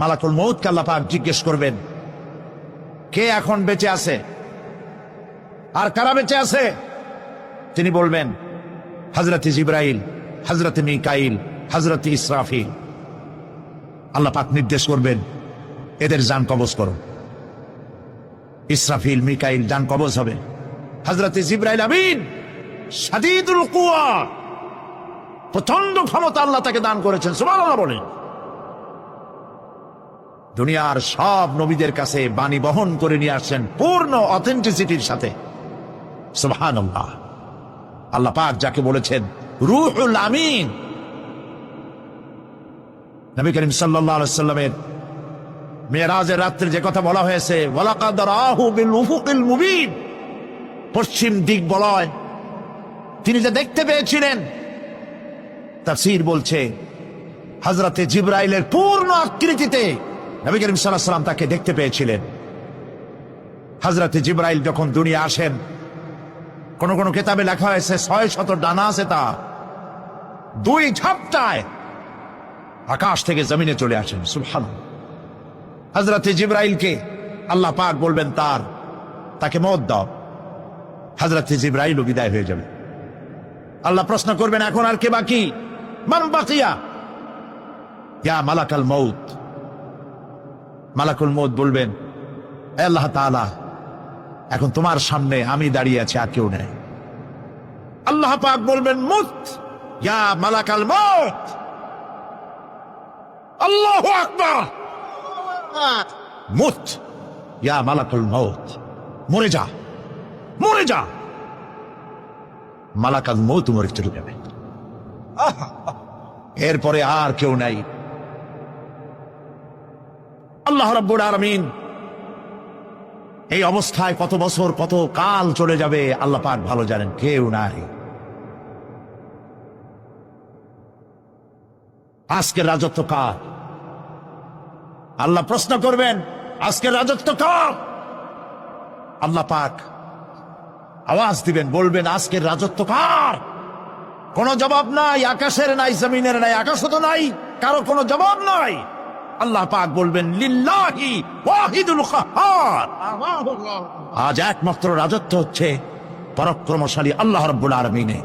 মালাকুল মৌত কাল্লাপাক জিজ্ঞেস করবেন, কে এখন বেঁচে আছে? আর কারা বেঁচে আছে? তিনি বলবেন, হজরত জিব্রাইল, হজরত মিকাইল, হজরত ইসরাফিল। আল্লাহ পাক নির্দেশ করবেন, এদের যান কবজ করো। ইসরাফিল, মিকাইল যান কবজ হবে। হজরত জিব্রাইল আমিন প্রচণ্ড ক্ষমতা আল্লাহ তাকে দান করেছেন, সুবহানাল্লাহ বলেন। দুনিয়ার সব নবীদের কাছে বাণী বহন করে নিয়ে আসছেন পূর্ণ অথেন্টিসিটির সাথে। সুবহানাল্লাহ। আল্লাহ পাক যাকে বলেছেন, রুহুল আমিন। নবী করিম সাল্লামের মেয়েরাজের রাত্রে যে কথা বলা হয়েছে পশ্চিম দিক বলয়। তিনি যে দেখতে পেয়েছিলেন, তাফসীর বলছে, হযরতে জিব্রাইলের পূর্ণ আকৃতিতে নবী করিম সাল্লাল্লাহু সাল্লাম তাকে দেখতে পেয়েছিলেন। হযরতে জিব্রাইল যখন দুনিয়া আসেন, কোন কোন কিতাবে লেখা হয়েছে, ছয় শত ডানা আছে তা দুই ঝাপটায় আকাশ থেকে জমিনে চলে আসেন সুবহান হজরত জিব্রাইলকে আল্লাহ পাক বলবেন, তার, তাকে মত দাও। হজরত জিব্রাইল বিদায় হয়ে যাবে। আল্লাহ প্রশ্ন করবেন, এখন আর কে বাকি? মান বাকিয়া? ইয়া মালাকাল মৌত মালাকুল মৌত বলবেন আল্লাহ তাআলা, এখন তোমার সামনে আমি দাঁড়িয়ে আছি, আর কেউ নেই। আল্লাহ পাক বলবেন মুত ইয়া মালাকাল মৌত আল্লাহু আকবার। মুত ইয়া মালাকুল মৌত মরে যা মরে যা। মালাকাল মৌত মরে চলে যাবে এরপরে আর কেউ নাই। আল্লাহ রাব্বুল আলামিন এই অবস্থায় কত বছর, কত কাল চলে যাবে আল্লাহ পাক ভালো জানেন, কেউ নাই। আজকের রাজত্ব কার? আল্লাহ প্রশ্ন করবেন, আজকের রাজত্ব কার? আল্লাহ পাক আওয়াজ দিবেন, বলবেন, আজকের রাজত্ব কার? কোন জবাব নাই, আকাশের নাই, জমিনের নাই, আকাশও তো নাই, কারও কোনো জবাব নাই। আল্লাহ পাক বলবেন, লিল্লাহি ওয়াহিদুল কাহ্হার আজ একমাত্র রাজত্ব হচ্ছে পরাক্রমশালী আল্লাহ রব্বুল আলমিনে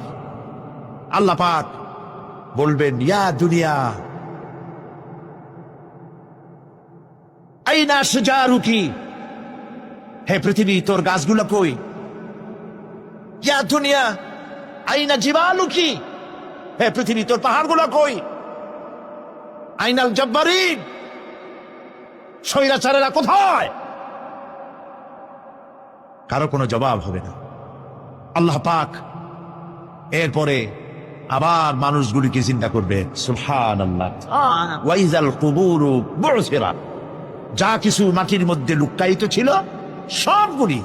আল্লাহ পাক বলবেন, ইয়া দুনিয়া, আইনা সুজারুকি হে পৃথিবী, তোর গাছগুলো কই? ইয়া দুনিয়া, আইনা জিবালুকি? হে পৃথিবী, তোর পাহাড়গুলো কই? আইনাল জব্বারিন। স্বৈরাচারেরা কোথায়? কারও কোনো জবাব হবে না। আল্লাহ পাক এরপরে আবার মানুষগুলিকে চিন্তা করবে। সুহান আল্লাহ ওয়াইজাল কুবুরু বুরসিরা। যা কিছু মাটির মধ্যে লুক্কায়িত ছিল সবগুলি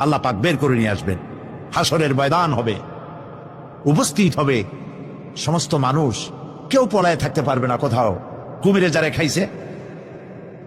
আল্লাহ পাক বের করে নিয়ে আসবেন। হাসরের ময়দান হবে। উপস্থিত হবে। সমস্ত মানুষ কেউ পলায় থাকতে পারবে না কোথাও। কুমিরে যারে খাইছে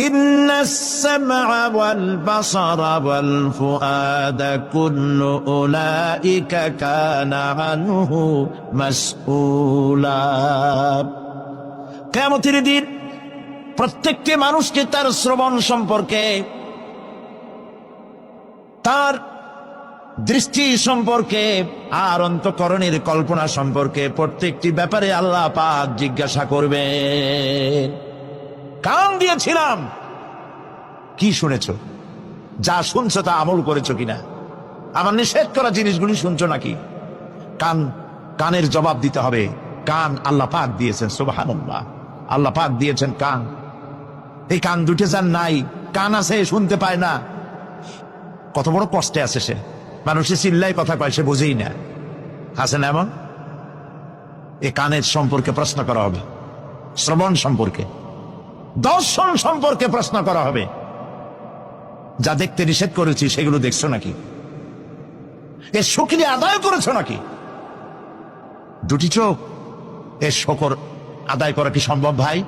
إن السمع والبصر والفؤاد كل أولئك كان عنه مسؤولا কেমতের দিন প্রত্যেকটি মানুষকে তার শ্রবণ সম্পর্কে তার দৃষ্টি সম্পর্কে আর অন্তকরণের কল্পনা সম্পর্কে প্রত্যেকটি ব্যাপারে আল্লাহ পাক জিজ্ঞাসা করবে কান দিয়েছিলাম। কি শুনেছ? যা শুনছো তা আমল করেছ কিনা? আমার নিষেধ করা জিনিসগুলি শুনছো নাকি? কান, কানের জবাব দিতে হবে। কান আল্লাহ পাক দিয়েছেন, সুবহানাল্লাহ। আল্লাহ পাক দিয়েছেন কান। এই কান দুটে যার নাই, কান আছে শুনতে পায় না। কত বড় কষ্টে আছে সে। মানুষের চিল্লাই কথা কয়, সে বুঝেই না। আছে না এমন? এ কানের সম্পর্কে প্রশ্ন করা হবে। শ্রবণ সম্পর্কে। দর্শন সম্পর্কে প্রশ্ন করা হবে। যা দেখতে নিষেধ করেছি, সেগুলো দেখছ নাকি? এর শকিলে আদায় করেছ নাকি? দুটি চোখ। এর শকর আদায় করা কি সম্ভব ভাই?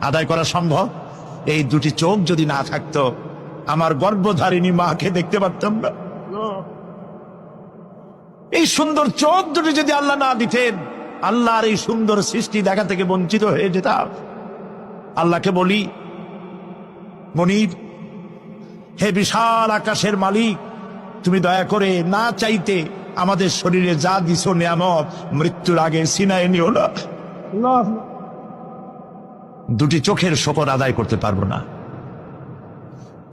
আদায় করা সম্ভব? এই দুটি চোখ যদি না থাকতো, আমার গর্ভধারিণী মাকে দেখতে পারতাম না। এই সুন্দর চোখ দুটি যদি আল্লাহ না দিতেন, আল্লাহর এই সুন্দর সৃষ্টি দেখা থেকে বঞ্চিত হয়ে যেতাম। আল্লাহকে বলি, মনির, হে বিশাল আকাশের মালিক, তুমি দয়া করে না চাইতে আমাদের শরীরে যা দিছ নিয়ামত, মৃত্যুর আগে সিনায় নিও না। দুটি চোখের শকর আদায় করতে পারব না।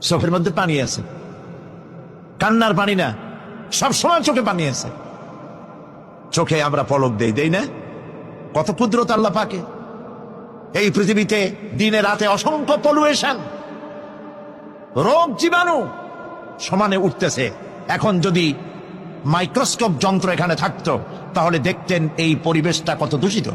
চোখের মধ্যে পানি আছে। কান্নার পানি না, সব সময় চোখে পানি আছে। চোখে আমরা পলক দেই দেই না? কত ক্ষুদ্রতা আল্লাহ পাকে। এই পৃথিবীতে দিনে রাতে অসংখ্য পলুয়েশন রোগ জীবাণু সমানে উঠতেছে। এখন যদি মাইক্রোস্কোপ যন্ত্র এখানে থাকতো, তাহলে দেখতেন এই পরিবেশটা কত দূষিত।